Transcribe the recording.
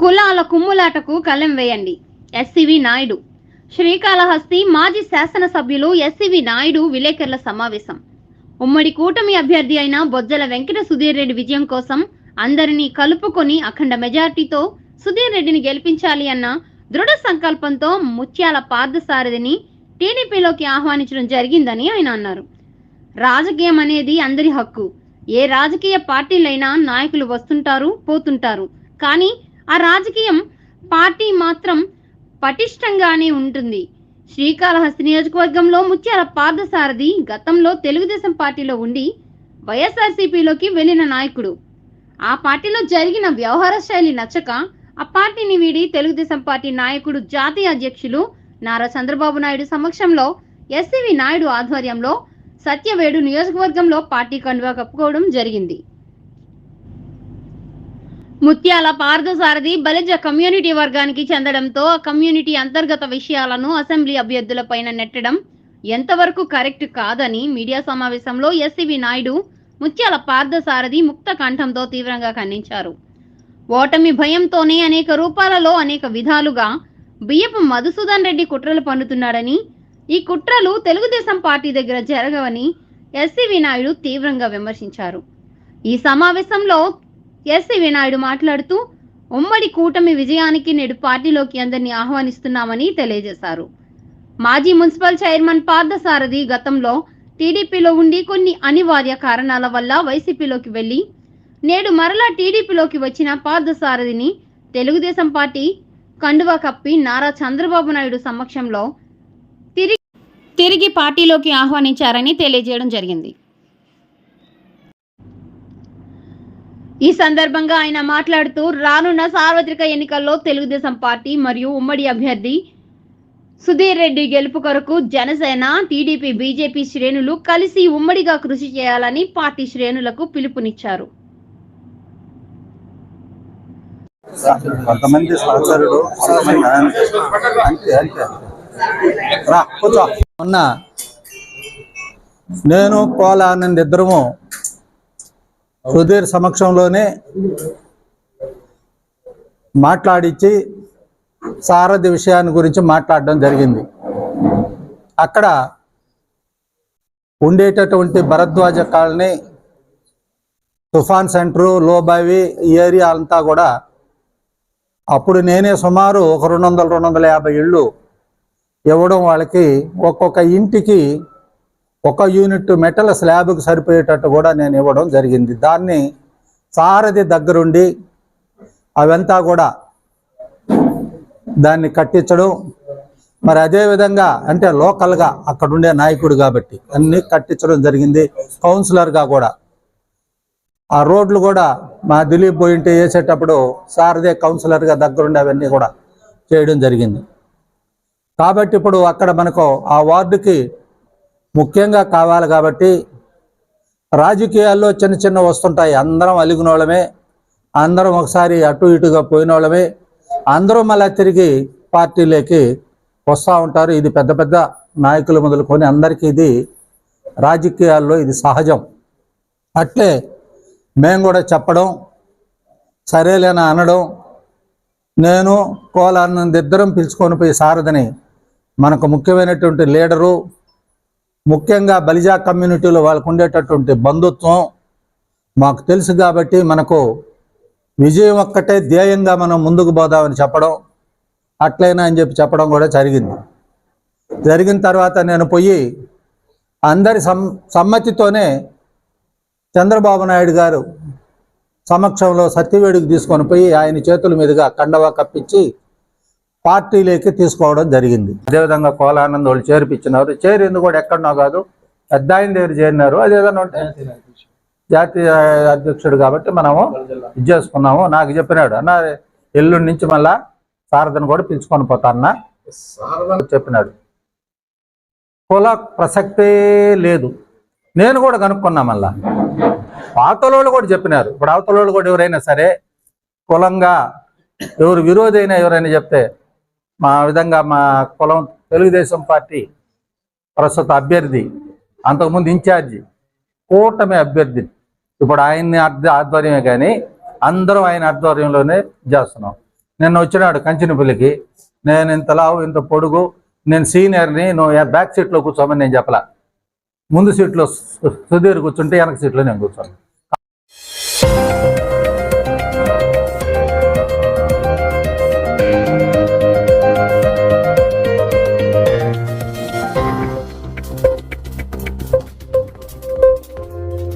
కులాల కుమ్ములాటకు కళ్ళెం వేయండి. ఎస్సివి నాయుడు. శ్రీకాళహస్తి మాజీ శాసనసభ్యులు ఎస్సివి నాయుడు విలేకరుల సమావేశం. ఉమ్మడి కూటమి అభ్యర్థి అయిన బొజ్జల వెంకట సుధీర్ రెడ్డి విజయం కోసం అందరినీ కలుపుకొని అఖండ మెజార్టీతో సుధీర్ రెడ్డిని గెలిపించాలి అన్న దృఢ సంకల్పంతో ముత్యాల పార్థసారథిని టీడీపీలోకి ఆహ్వానించడం జరిగిందని ఆయన అన్నారు. రాజకీయం అనేది అందరి హక్కు. ఏ రాజకీయ పార్టీలైనా నాయకులు వస్తుంటారు పోతుంటారు. కానీ ఆ రాజకీయం పార్టీ మాత్రం పటిష్టంగానే ఉంటుంది. శ్రీకాళహస్తి నియోజకవర్గంలో ముత్యాల పార్థసారథి గతంలో తెలుగుదేశం పార్టీలో ఉండి వైఎస్ఆర్సీపీలోకి వెళ్ళిన నాయకుడు. ఆ పార్టీలో జరిగిన వ్యవహార శైలి నచ్చక ఆ పార్టీని వీడి తెలుగుదేశం పార్టీ నాయకుడు జాతీయ అధ్యక్షులు నారా చంద్రబాబు నాయుడు సమక్షంలో ఎస్సీవి నాయుడు ఆధ్వర్యంలో సత్యవేడు నియోజకవర్గంలో పార్టీ కండువా కప్పుకోవడం జరిగింది. ముత్యాల పార్థసారథి బలిజ కమ్యూనిటీ వర్గానికి చెందడంతో ఆ కమ్యూనిటీ అంతర్గత విషయాలను అసెంబ్లీ అభ్యర్థులపైన నెట్టడం ఎంతవరకు కరెక్ట్ కాదని మీడియా సమావేశంలో ఎస్సివి నాయుడు ముత్యాల పార్థసారథి ముక్త కంఠంతో తీవ్రంగా ఖండించారు. ఓటమి భయంతోనే అనేక రూపాలలో అనేక విధాలుగా బియ్యపు మధుసూదన్ రెడ్డి కుట్రలు పన్నుతున్నాడని ఈ కుట్రలు తెలుగుదేశం పార్టీ దగ్గర జరగవని ఎస్సివి నాయుడు తీవ్రంగా విమర్శించారు. ఈ సమావేశంలో ఎస్సివి నాయుడు మాట్లాడుతూ ఉమ్మడి కూటమి విజయానికి నేడు పార్టీలోకి అందరినీ ఆహ్వానిస్తున్నామని తెలియజేశారు. మాజీ మున్సిపల్ చైర్మన్ పార్థసారథి గతంలో టీడీపీలో ఉండి కొన్ని అనివార్య కారణాల వల్ల వైసీపీలోకి వెళ్ళి నేడు మరలా టీడీపీలోకి వచ్చిన పార్థసారథిని తెలుగుదేశం పార్టీ కండువా కప్పి నారా చంద్రబాబు నాయుడు సమక్షంలో తిరిగి తిరిగి పార్టీలోకి ఆహ్వానించారని తెలియజేయడం జరిగింది. ఈ సందర్భంగా ఆయన మాట్లాడుతూ రానున్న సార్వత్రిక ఎన్నికల్లో తెలుగుదేశం పార్టీ మరియు ఉమ్మడి అభ్యర్థి సుధీర్ రెడ్డి గెలుపు కొరకు జనసేన టీడీపీ బీజేపీ శ్రేణులు కలిసి ఉమ్మడిగా కృషి చేయాలని పార్టీ శ్రేణులకు పిలుపునిచ్చారు. కొంతమంది సహచరుడు మొన్న నేను కోల ఆనంద్ ఇద్దరము సుధీర్ సమక్షంలోనే మాట్లాడించి సారథి విషయాన్ని గురించి మాట్లాడడం జరిగింది. అక్కడ ఉండేటటువంటి భరద్వాజ కాలనీ తుఫాన్ సెంటరు లోబావి ఈ ఏరియా అంతా కూడా అప్పుడు నేనే సుమారు ఒక రెండు వందల రెండు వందల యాభై ఇళ్ళు ఇవ్వడం వాళ్ళకి ఒక్కొక్క ఇంటికి ఒక యూనిట్ మెటల్ స్లాబ్కి సరిపోయేటట్టు కూడా నేను ఇవ్వడం జరిగింది. దాన్ని సారథి దగ్గరుండి అవంతా కూడా దాన్ని కట్టించడం మరి అదే విధంగా అంటే లోకల్గా అక్కడ ఉండే నాయకుడు కాబట్టి అన్నీ కట్టించడం జరిగింది. కౌన్సిలర్గా కూడా. ఆ రోడ్లు కూడా మా దిలీప్ పోయింటే వేసేటప్పుడు సారథే కౌన్సిలర్గా దగ్గరుండి అవన్నీ కూడా చేయడం జరిగింది. కాబట్టి ఇప్పుడు అక్కడ మనకు ఆ వార్డుకి ముఖ్యంగా కావాలి కాబట్టి రాజకీయాల్లో చిన్న చిన్న వస్తుంటాయి. అందరం అలిగిన వాళ్ళమే అందరం ఒకసారి అటు ఇటుగా పోయిన వాళ్ళమే అందరూ మళ్ళీ తిరిగి పార్టీలోకి వస్తూ ఉంటారు. ఇది పెద్ద పెద్ద నాయకులు మొదలుకొని అందరికీ ఇది రాజకీయాల్లో ఇది సహజం. అట్లే మేము కూడా చెప్పడం సరేలేనా అనడం నేను కోలానంద్ ఇద్దరం పిలుచుకొని పోయి సారథని మనకు ముఖ్యమైనటువంటి లీడరు ముఖ్యంగా బలిజా కమ్యూనిటీలో వాళ్ళకు ఉండేటటువంటి బంధుత్వం మాకు తెలుసు కాబట్టి మనకు విజయం ఒక్కటే ధ్యేయంగా మనం ముందుకు పోదామని చెప్పడం అట్లయినా అని చెప్పి చెప్పడం కూడా జరిగింది. జరిగిన తర్వాత నేను పోయి అందరి సం సమ్మతితోనే చంద్రబాబు నాయుడు గారు సమక్షంలో సత్యవేడికి తీసుకొని పోయి ఆయన చేతుల మీదుగా కండవా కప్పించి పార్టీలోకి తీసుకోవడం జరిగింది. అదేవిధంగా కోలానంద్ వాళ్ళు చేర్పించినారు. చేరింది కూడా ఎక్కడనో కాదు పెద్ద ఆయన దగ్గర చేరినారు. అదేదన్నా ఉంటే జాతీయ అధ్యక్షుడు కాబట్టి మనము ఇది చేసుకున్నాము. నాకు చెప్పినాడు అన్న ఎల్లుండి నుంచి మళ్ళా సారథిని కూడా పిలుచుకొని పోతా అన్న. చెప్పినాడు. కుల ప్రసక్తే లేదు. నేను కూడా కనుక్కున్నా మళ్ళా. అవతలోళ్ళు కూడా చెప్పినారు. ఇప్పుడు అవతలోళ్ళు కూడా ఎవరైనా సరే కులంగా ఎవరు విరోధి అయినా ఎవరైనా చెప్తే మా విధంగా మా కులం తెలుగుదేశం పార్టీ ప్రస్తుత అభ్యర్థి అంతకుముందు ఇన్ఛార్జి కూటమి అభ్యర్థి. ఇప్పుడు ఆయన్ని ఆధ్వర్యమే కానీ అందరం ఆయన ఆధ్వర్యంలోనే చేస్తున్నాం. నిన్న వచ్చినాడు కంచినపల్లికి. నేను ఇంత లావు ఇంత పొడుగు నేను సీనియర్ని నువ్వు బ్యాక్ సీట్లో కూర్చోమని నేను చెప్పలా. ముందు సీట్లో సు- సుధీర్ కూర్చుంటే వెనక సీట్లో నేను కూర్చోను.